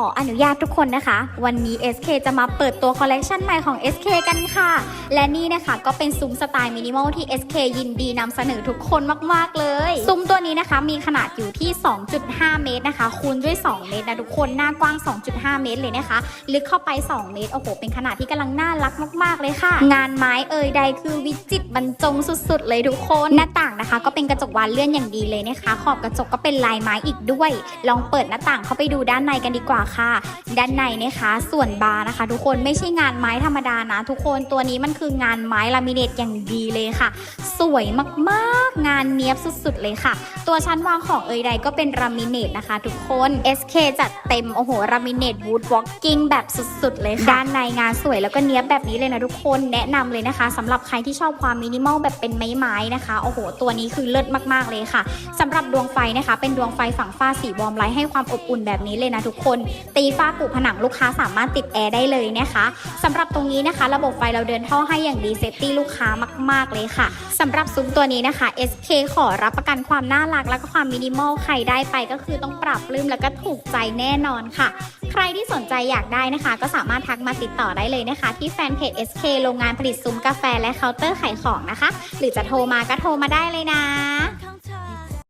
ออนุญาตทุกคนนะคะ วันนี้ SK จะมาเปิดตัวคอลเลกชันใหม่ของ SK กันค่ะ และนี่นะคะก็เป็นซุ้มสไตล์มินิมอลที่ SK ยินดีนำเสนอทุกคนมาก ๆ เลย ซุ้มตัวนี้นะคะมีขนาดอยู่ที่ 2.5 เมตรนะคะ คูณด้วย 2 เมตรนะทุกคน หน้ากว้าง 2.5 เมตรเลยนะคะ ลึกเข้าไป 2 เมตร โอ้โห เป็นขนาดที่กำลังน่ารักมาก ๆ เลยค่ะ งานไม้เอ่ยใดคือวิจิตรบรรจงสุด ๆ เลยทุกคน หน้าต่างนะคะ ก็เป็นกระจกวานเลื่อนอย่างดีเลยนะคะ ขอบกระจกก็เป็นลายไม้อีกด้วย ลองเปิดหน้าต่างเข้าไปดูด้านในกันดีกว่าค่ะ ด้านในนะคะ ส่วนบาร์นะคะ ทุกคนไม่ใช่งานไม้ธรรมดานะ ทุกคนตัวนี้มันคืองานไม้ลามิเนตอย่างดีเลยค่ะ สวยมากๆงานเนี้ยบสุดๆเลยค่ะ ตัวชั้นวางของเอยใดก็เป็นรามิเนตนะคะ ทุกคน SK จัดเต็มโอ้โหรามิเนตวูดวอล์กกิ้งแบบสุดๆเลยค่ะด้านในงานสวยแล้วก็เนี้ยบแบบนี้เลยนะทุกคนแนะนำเลยนะคะสำหรับใครที่ชอบความมินิมอลแบบเป็นไม้ๆนะคะโอ้โห ตัวนี้คือเลิศมากๆเลยค่ะสำหรับดวงไฟนะคะ เป็นดวงไฟฝั่งฝ้าสีวอร์มไลท์ให้ความอบอุ่นแบบนี้เลยนะทุกคนตีฝ้าปูผนังลูกค้าสามารถติดแอร์ได้เลยนะคะสำหรับตรงนี้นะคะ ระบบไฟเราเดินท่อให้อย่างดีเซฟตี้ลูกค้ามาก ๆ เลยค่ะสำหรับซุ้มตัวนี้นะคะ SK ขอรับประกันความน่ารักและก็ความมินิมอลใครได้ไปก็คือต้องปรับปลื้มแล้วก็ถูกใจแน่นอนค่ะ ใครที่สนใจอยากได้นะคะ ก็สามารถทักมาติดต่อได้เลยนะคะ ที่แฟนเพจ SK โรงงานผลิตซุ้มกาแฟและเคาน์เตอร์ขายของนะคะ หรือจะโทรมาก็โทรมาได้เลยนะ